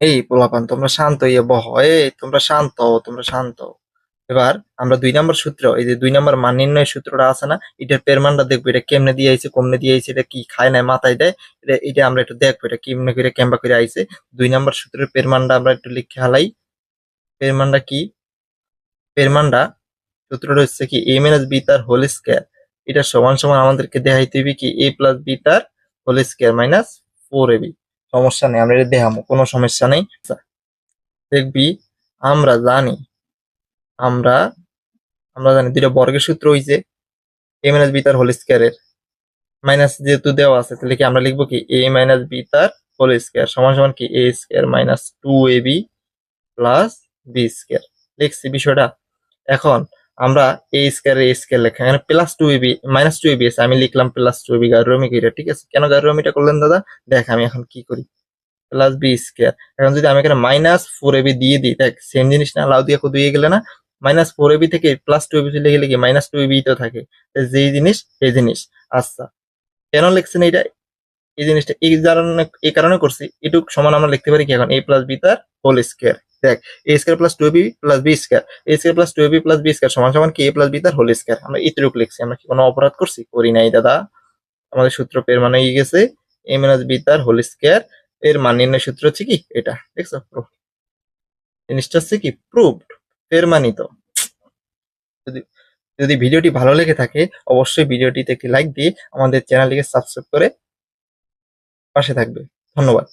এই পোলাপান, তোমরা শান্ত হইয়া বহ। এই তোমরা শান্ত তোমরা শান্ত এবার আমরা দুই নম্বর সূত্র, এই যে দুই নম্বর মান নির্ণয় সূত্রটা আছে না, এটার পেরমানটা দেখব, এটা কেমনে দিয়ে আইছে, কমনে দিয়ে আইছে, এটা কি খায় নাই, মাথায় দেয়, এটা এটা আমরা একটু দেখব, এটা কেমনে করে, কেমবা করে আইছে। দুই নম্বর সূত্রের পেরমানটা আমরা একটু লিখে হালাই। পেরমানটা কি? পেরমানটা সূত্রটা হচ্ছে কি এ মাইনাস বি তার হোল স্কোয়ার এটা সমান সমান আমাদেরকে দেখাইতে হবে কি এ প্লাস বি তার whole square minus four A B সমস্যা নেই, আমরা দেখাবো, কোনো সমস্যা নেই। দেখবি, আমরা জানি, আমরা আমরা জানি দুইটা বর্গের সূত্র হইছে এ মাইনাস বি তার হোল স্কোয়ারের মাইনাস যেহেতু দেওয়া আছে, তাহলে কি আমরা লিখব কি এ মাইনাস বি তার হোল স্কোয়ার সমান সমান কি A square minus two A B plus B square লিখছি বিষয়টা। এখন আমরা এ স্কোয়ার এ স্কোয়ার লেখা, এখানে plus two AB minus two AB আমি লিখলাম প্লাস টু এবি গারুমি কিরা ঠিক আছে? কেন গারুমিটা করলেন দাদা? দেখ, আমি এখন কি করি? প্লাস বি স্কোয়ার এখন যদি আমি এখানে মাইনাস ফোর এবি দিয়ে দিই, দেখ সেম জিনিস না লাউ দিয়ে দিয়ে গেলে না মাইনাস ফোর এবি থেকে প্লাস টু এবি গেলে কি মাইনাস টু এবি তো থাকে। যেই জিনিস এই জিনিস। আচ্ছা কেন লিখছেন এইটা? এই জিনিসটা এই কারণে এই কারণে করছি। এটুক সমান আমরা লিখতে পারি কি এখন? এ প্লাস বি তার হোল স্কোয়ার দেখ A square plus two B plus B square A square plus two B plus B square সমান সমান কি? এ প্লাস বি তার হোল স্কোয়ার আমরা এটুকু লিখছি। আমরা কি কোনো অপরাধ করছি? করি নাই, দাদা। আমাদের সূত্র পের মানে হয়ে গেছে এ মাইনাস বি তার হোল স্কোয়ার এর মান নির্ণয় সূত্র হচ্ছে কি? এটা, দেখছ? প্রুফ জিনিসটা হচ্ছে কি? প্রুভড এর মানিত যদি যদি ভিডিওটি ভালো লেগে থাকে, অবশ্যই ভিডিওটিতে একটি লাইক দিয়ে আমাদের চ্যানেলটিকে সাবস্ক্রাইব করে পাশে থাকবে। ধন্যবাদ।